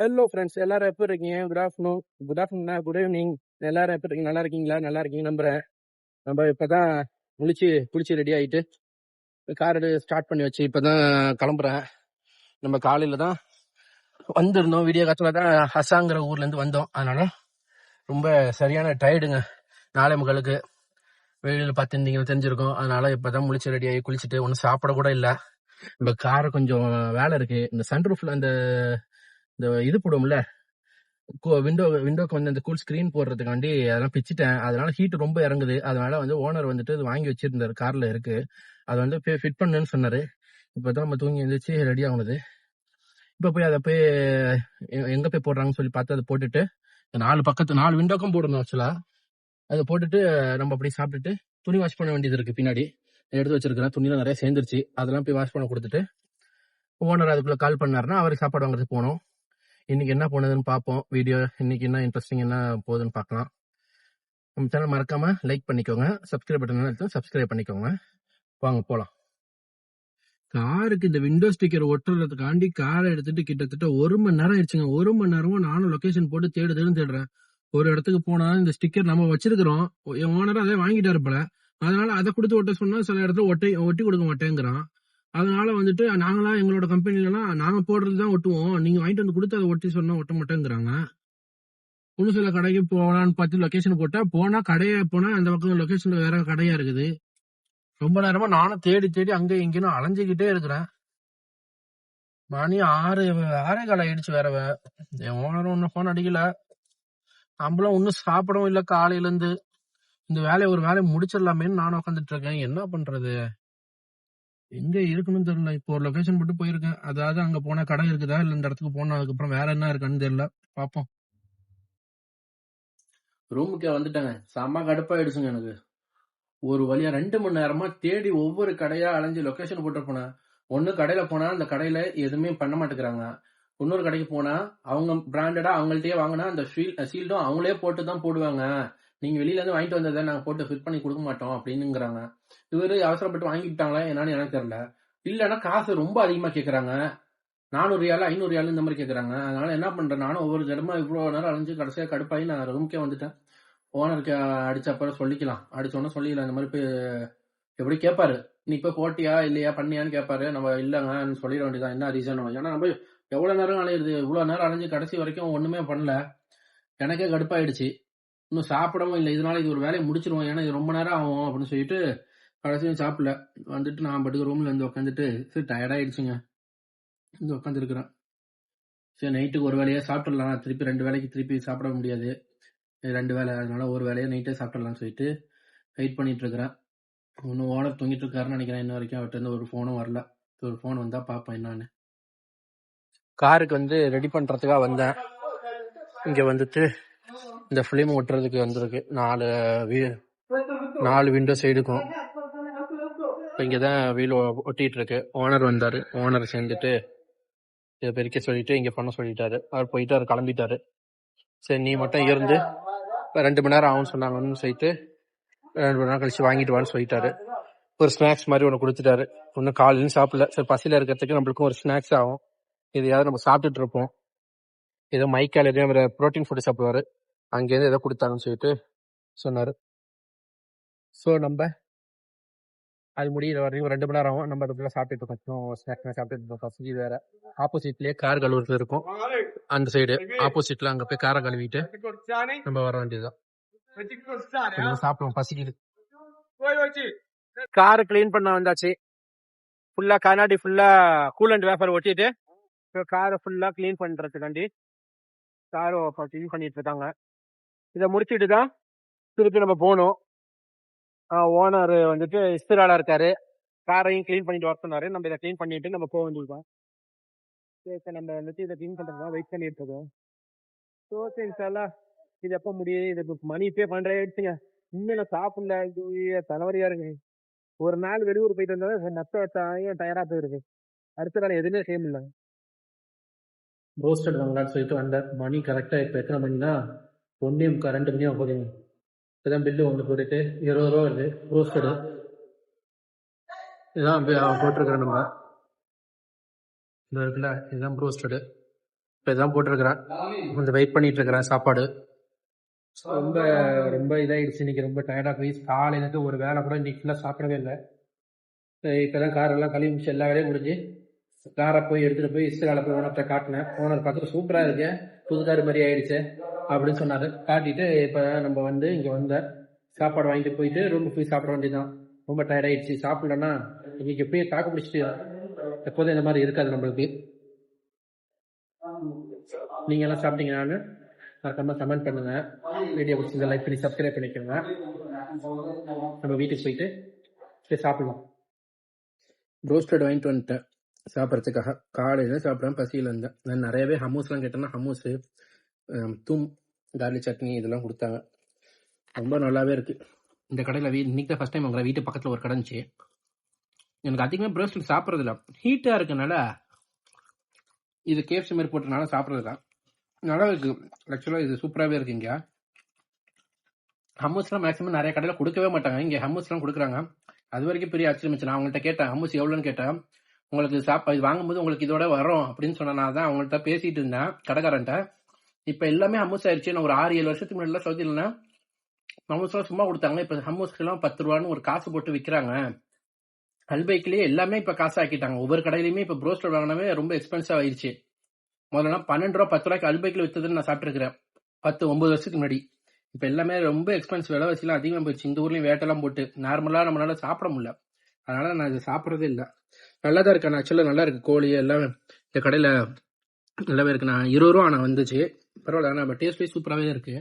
Hello friends எல்லாரும் எப்படி இருக்கீங்க? Good afternoon good afternoon good evening எல்லாரும் எப்படி இருக்கீங்க? நல்லா இருக்கீங்களா? நல்லா இருக்கீங்க நம்புறேன். நம்ம இப்பதான் முழிச்சு குளிச்சு ரெடி ஆயிட்டு கார் ஸ்டார்ட் பண்ணி வச்சு இப்பதான் கிளம்புறேன். நம்ம காலையில தான் வந்திருந்தோம். வீடியோ காத்துல தான் ஹசாங்கிற ஊர்ல இருந்து வந்தோம். அதனால ரொம்ப சரியான டயர்டுங்க நாளை மகளுக்கு வெளியில் பார்த்துருந்தீங்கன்னு தெரிஞ்சிருக்கும். அதனால இப்பதான் முழிச்சு ரெடி ஆகி குளிச்சுட்டு ஒன்றும் சாப்பிட கூட இல்லை. நம்ம காரை கொஞ்சம் வேலை இருக்கு. இந்த சன்ரூஃப்ல அந்த இந்த இது போடுவோம்ல. விண்டோ விண்டோக்கு வந்து அந்த கூல் ஸ்க்ரீன் போடுறதுக்காண்டி அதெல்லாம் பிச்சிட்டேன். அதனால ஹீட் ரொம்ப இறங்குது. அதனால வந்து ஓனர் வந்துட்டு இது வாங்கி வச்சிருந்தாரு கார்ல இருக்கு. அதை வந்து போய் ஃபிட் பண்ணுன்னு சொன்னாரு. இப்பதான் நம்ம தூங்கி எழுந்திரிச்சு ரெடி ஆகுனது. இப்போ போய் அதை போய் எங்க போய் போடுறாங்கன்னு சொல்லி பார்த்து அதை போட்டுட்டு நாலு பக்கத்து நாலு விண்டோக்கும் போடணும் ஆக்சுவலா அதை போட்டுட்டு நம்ம அப்படியே சாப்பிட்டுட்டு துணி வாஷ் பண்ண வேண்டியது இருக்கு பின்னாடி. எடுத்து வச்சிருக்கிறேன் துணிலாம் நிறைய சேர்ந்துருச்சு. அதெல்லாம் போய் வாஷ் பண்ண கொடுத்துட்டு ஓனர் அதுக்குள்ள கால் பண்ணாருன்னா அவருக்கு சாப்பாடு வாங்குறதுக்கு போனோம். இன்னைக்கு என்ன போனதுன்னு பார்ப்போம் வீடியோ இன்னைக்கு என்ன இன்ட்ரெஸ்டிங் என்ன போகுதுன்னு பார்க்கலாம் நம்ம சேனல் மறக்காம லைக் பண்ணிக்கோங்க. சப்ஸ்கிரைப் பட்டன் எடுத்து சப்ஸ்கிரைப் பண்ணிக்கோங்க. வாங்க போகலாம் காருக்கு இந்த விண்டோ ஸ்டிக்கர் ஒட்டுறதுக்காண்டி காரை எடுத்துட்டு கிட்டத்தட்ட ஒரு மணி நேரம் ஆயிடுச்சுங்க. ஒரு மணி நேரமும் நானும் லொக்கேஷன் போட்டு தேடுதுன்னு தேடுறேன். ஒரு இடத்துக்கு போனா இந்த ஸ்டிக்கர் நம்ம வச்சிருக்கிறோம். என் ஓனர் அதே வாங்கிட்டாரு போல. அதனால அதை கொடுத்து ஒட்ட சொன்னா சில இடத்துல ஒட்டை ஒட்டி கொடுக்க மாட்டேங்கிறான். அதனால வந்துட்டு நாங்களா எங்களோட கம்பெனிலலாம் நாங்க போடுறது தான் ஒட்டுவோம். நீங்க வாங்கிட்டு வந்து கொடுத்து அதை ஒட்டி சொன்னா ஒட்ட மாட்டேங்கிறாங்க. இன்னும் சில கடைக்கு போகலான்னு பார்த்து லொகேஷன் போட்டா போனா கடையை போனா அந்த பக்கம் லொகேஷன்ல வேற கடையா இருக்குது. ரொம்ப நேரமா நானும் தேடி தேடி அங்க இங்கேயும் அலைஞ்சிக்கிட்டே இருக்கிறேன். மணி ஆறு ஆறே கால ஆயிடுச்சு வேற. என் ஓனரும் ஒன்னும் போன் அடிக்கல. நம்மளும் ஒன்னும் சாப்பிடவும் இல்லை காலையில இருந்து. இந்த வேலையை ஒரு வேலையை முடிச்சிடலாமேன்னு நானும் உட்காந்துட்டு இருக்கேன். என்ன பண்றது? எங்க இருக்குன்னு தெரியல. இப்போ ஒரு லொகேஷன் மட்டும் போயிருக்கேன். அதாவது அங்க போனா கடை இருக்குதா? இல்ல இந்த இடத்துக்கு போனா அதுக்கப்புறம் வேற என்ன இருக்கான்னு தெரியல. பாப்போம். ரூமுக்கே வந்துட்டேங்க. செம்ம கடுப்பாயிடுச்சுங்க எனக்கு. ஒரு வழியா ரெண்டு மணி நேரமா தேடி ஒவ்வொரு கடையா அலைஞ்சு லொகேஷன் போட்டு போனேன். ஒண்ணு கடையில போனா அந்த கடையில எதுவுமே பண்ண மாட்டேங்கிறாங்க. இன்னொரு கடைக்கு போனா அவங்க பிராண்டடா அவங்கள்ட்டயே வாங்கினா அந்த ஷீல்டும் அவங்களே போட்டு தான் போடுவாங்க. நீங்க வெளியில இருந்து வாங்கிட்டு வந்ததை நாங்க போட்டு ஃபிட் பண்ணி கொடுக்க மாட்டோம் அப்படின்னுங்கிறாங்க. இவரு அவசரப்பட்டு வாங்கிக்கிட்டாங்களா என்னன்னு எனக்கு தெரியல. இல்லைன்னா காசு ரொம்ப அதிகமா கேக்குறாங்க. நானூறு ரியாலு ஐநூறு ரியாலு இந்த மாதிரி கேக்குறாங்க. அதனால என்ன பண்றேன்? நானும் ஒவ்வொரு தடமா இவ்வளவு நேரம் அழிஞ்சு கடைசியா கடுப்பாயி நான் ரூம்க்கே வந்துட்டேன். ஓனருக்கு அடிச்ச சொல்லிக்கலாம். அடிச்சோன்னு சொல்லிக்கலாம் இந்த மாதிரி எப்படி கேட்பாரு நீ இப்ப போட்டியா? இல்லையா? பண்ணியான்னு கேட்பாரு நம்ம இல்லைங்கன்னு சொல்லிட வேண்டியதான் என்ன ரீசன் ஏன்னா நம்ம எவ்வளவு நேரம் அலையுது? இவ்வளவு நேரம் அலைஞ்சு கடைசி வரைக்கும் ஒண்ணுமே பண்ணல. எனக்கே கடுப்பாயிடுச்சு. இன்னும் சாப்பிடவும் இல்லை. இதனால இது ஒரு வேலையை முடிச்சிருவோம். ஏன்னா இது ரொம்ப நேரம் ஆகும் அப்படின்னு சொல்லிட்டு கடைசியும் சாப்பிடல. வந்துட்டு நான் பட்டுக்கு ரூம்ல இருந்து உட்காந்துட்டு சரி டயர்டாயிடுச்சுங்க இருந்து உட்காந்துருக்குறேன் சரி நைட்டுக்கு ஒரு வேலையா சாப்பிட்டுடலாம். திருப்பி ரெண்டு வேலைக்கு திருப்பி சாப்பிட முடியாது. ரெண்டு வேலை அதனால ஒரு வேலையை நைட்டே சாப்பிட்டுடலாம்னு சொல்லிட்டு வெயிட் பண்ணிட்டு இருக்கிறேன். இன்னும் ஓனர் தூங்கிட்டு இருக்காருன்னு நினைக்கிறேன். இன்ன வரைக்கும் அவர்கிட்ட இருந்து ஒரு ஃபோனும் வரல. ஒரு ஃபோன் வந்தா பார்ப்பேன் என்னன்னு. காருக்கு வந்து ரெடி பண்றதுக்காக வந்தேன். இங்க வந்துட்டு இந்த ஃபிலிம் ஒட்டுறதுக்கு வந்திருக்கு. நாலு வீ- நாலு விண்டோ சைடுக்கும் இப்போ இங்கே தான் வீல் ஒட்டிட்டு இருக்கு ஓனர் வந்தாரு. ஓனர் சேர்ந்துட்டு இதை பெருக்க சொல்லிட்டு இங்க பண்ண சொல்லிட்டாரு. அவர் போயிட்டு அவர் கிளம்பிட்டாரு. சரி நீ மட்டும் இருந்து ரெண்டு மணி நேரம் ஆகும்னு சொன்னாங்கன்னு சொல்லிட்டு ரெண்டு மணி நேரம் கழிச்சு வாங்கிட்டு வான்னு சொல்லிட்டாரு. ஒரு ஸ்நாக்ஸ் மாதிரி ஒன்று கொடுத்துட்டாரு. ஒன்றும் காலையிலும் சாப்பிடல. சரி பசியில் இருக்கிறதுக்கு நம்மளுக்கும் ஒரு ஸ்நாக்ஸ் ஆகும். இதையாவது நம்ம சாப்பிட்டுட்டு இருப்போம். ஏதோ மைக்கால் எதையும் ப்ரோட்டீன் ஃபுட் சாப்பிடுவாரு. அங்கேருந்து ஏதோ கொடுத்தாங்கன்னு சொல்லிட்டு சொன்னார். ஸோ நம்ம அது முடியிற வரையும் ரெண்டு மணி நேரம் ஆகும். நம்ம அதுக்குள்ள சாப்பிட்டு கொஞ்சம் ஸ்நாக்ஸ் சாப்பிட்டு இருக்கோம். பசி வேற. ஆப்போசிட்லயே கார் கழுவுறது இருக்கும். அந்த சைடு ஆப்போசிட்ல அங்க போய் காரை கழுவிட்டு நம்ம வர வேண்டியதுதான். சாப்பிடுவோம். பசிக்குது. காரை க்ளீன் பண்ண வந்தாச்சு. ஃபுல்லா கண்ணாடி ஃபுல்லா கூலண்ட் வேப்பர் ஒட்டிட்டு காரை ஃபுல்லா க்ளீன் பண்றதுக்காண்டி காரை க்ளீன் பண்ணிட்டு இருக்காங்க. இதை முடிச்சுட்டு தான் திருப்பி நம்ம போகணும். ஓனர் வந்துட்டு இஸ்திராலா இருக்காரு. காரையும் க்ளீன் பண்ணிட்டு வர சொன்னாரு. நம்ம இதை க்ளீன் பண்ணிட்டு நம்ம போக வேண்டியிருக்கோம் சரி சார் நம்ம வந்துட்டு இதை க்ளீன் பண்றதுதான் வெயிட் பண்ணிட்டு இருக்கோம். ஸோ சரி இது எப்போ முடியுது? இது மணி பே பண்றே ஆயிடுச்சுங்க. இன்னும் நான் சாப்பிடல. இது தலைவரியா இருக்கு. ஒரு நாள் வெளியூர் போயிட்டு வந்தா நத்த வச்சாயும் டயரா போயிருக்கு அடுத்த நாள் எதுவுமே செய்ய முடியல. ரோஸ்டட் வாங்கலாம்னு சொல்லிட்டு வந்தேன். மணி கரெக்டாக இப்போ எத்தனை மணினா ஒன்றையும் முக்கா ரெண்டு மணி போதுங்க பில்லு ஒன்று போட்டுட்டு இருபது ரூபா வருது. ரோஸ்டடு இதான் போட்டிருக்கிறேன் நம்ம. இந்த இருக்குல்ல இதுதான் ரோஸ்டடு இப்போ இதான் போட்டிருக்கிறேன். கொஞ்சம் வெயிட் பண்ணிட்டு இருக்கிறேன் சாப்பாடு. ரொம்ப ரொம்ப இதாகிடுச்சு இன்னைக்கு ரொம்ப டயர்டாக போய் காலையிலேருந்து ஒரு வேலை கூட இன்னைக்கு ஃபுல்லாக சாப்பிடவே இல்லை. இப்போ தான் காரெல்லாம் கழுவி முடிச்சு எல்லா வேலையும் முடிஞ்சு காரை போய் எடுத்துகிட்டு போய் இஸ்ரேலில் போய் ஓனர்கிட்ட காட்டினேன். ஓனர் பார்த்துட்டு சூப்பராக இருக்கு புது கார் மாதிரி ஆயிடுச்சு அப்படின்னு சொன்னார். காட்டிட்டு இப்போ நம்ம வந்து இங்கே வந்தேன் சாப்பாடு வாங்கிட்டு போயிட்டு ரூமுக்கு போய் சாப்பிட வேண்டியதுதான். ரொம்ப டயர்ட் ஆயிடுச்சு. சாப்பிடலன்னா இன்னைக்கு எப்படியே தாக்கு பிடிச்சிட்டு எப்போதும் இந்த மாதிரி இருக்காது நம்மளுக்கு. நீங்க எல்லாம் சாப்பிட்டீங்கன்னு மறக்காம கமெண்ட் பண்ணுங்க. வீடியோ பிடிச்சிருந்தா லைக் பண்ணி சப்ஸ்கிரைப் பண்ணிக்கோங்க. நம்ம வீட்டுக்கு போயிட்டு சாப்பிடலாம் ரோஸ்டட் வாங்கிட்டு வந்துட்டேன். சாப்பிட்றதுக்காக காலையில் சாப்பிடாம பசியில் இருந்தேன். நான் நிறையவே ஹமூஸ்லாம் கேட்டேன்னா ஹமூஸ் தூம் கார்லிக் சட்னி இதெல்லாம் கொடுத்தாங்க. ரொம்ப நல்லாவே இருக்கு. இந்த கடையில் வீ இன்னைக்கு தான் ஃபஸ்ட் டைம் வாங்குறேன். வீட்டு பக்கத்தில் ஒரு கடை இருந்துச்சு. எனக்கு அதிகமாக ப்ரோஸ்ட் சாப்பிட்றதில்ல ஹீட்டாக இருக்கனால இது கேப்சி மாதிரி போட்டனால தான் நல்லா இருக்கு. ஆக்சுவலாக இது சூப்பராகவே இருக்கு இங்கே. ஹம்மூஸ்லாம் மேக்ஸிமம் நிறைய கடையில் கொடுக்கவே மாட்டாங்க. இங்கே ஹம்மூஸ்லாம் கொடுக்குறாங்க. அது வரைக்கும் பெரிய ஆச்சரியமிச்சு நான் அவங்கள்ட்ட கேட்டேன் ஹம்மூஸ் எவ்வளோன்னு கேட்டேன். உங்களுக்கு சாப்பா இது வாங்கும்போது உங்களுக்கு இதோட வரும் அப்படின்னு சொன்னா தான் அவங்கள்ட்ட பேசிட்டு இருந்தேன் கடைக்காரன்ட்ட. இப்போ எல்லாமே ஹம்மூஸ் ஆயிடுச்சு. நான் ஒரு ஆறு ஏழு வருஷத்துக்கு முன்னாடி சவுதியிலனா ஹம்மூஸ்லாம் சும்மா கொடுத்தாங்க. இப்போ ஹம்மூஸ்க்கெல்லாம் பத்து ரூபான்னு ஒரு காசு போட்டு விற்கிறாங்க அல்பைக்லயே எல்லாமே இப்போ காசு ஆக்கிட்டாங்க ஒவ்வொரு கடையிலயுமே இப்போ ப்ரோஸ்டர் வாங்கினாவே ரொம்ப எக்ஸ்பென்சிவ் ஆயிடுச்சு. முதல்ல பன்னெண்டு ரூபா பத்து ரூபாய்க்கு அல்பைக்கில் வித்ததுன்னு நான் சாப்பிட்டுருக்கிறேன். பத்து ஒன்பது வருஷத்துக்கு முன்னாடி. இப்போ எல்லாமே ரொம்ப எக்ஸ்பென்சிவ் விலைவாசிலாம் அதிகமாக போயிடுச்சு. இந்த ஊர்லயும் வேட்டெல்லாம் போட்டு நார்மலாக நம்மளால சாப்பிட முடியல. அதனால நான் இதை சாப்பிடறதே இல்லை. நல்லா தான் இருக்கு ஆக்சுவலாக நல்லா இருக்கு. கோழி எல்லாமே இந்த கடையில் நல்லாவே இருக்குண்ணா நான் இருபது ரூபா ஆனால் வந்துச்சு. பரவாயில்ல. ஆனால் டேஸ்ட் சூப்பராகவே இருக்குது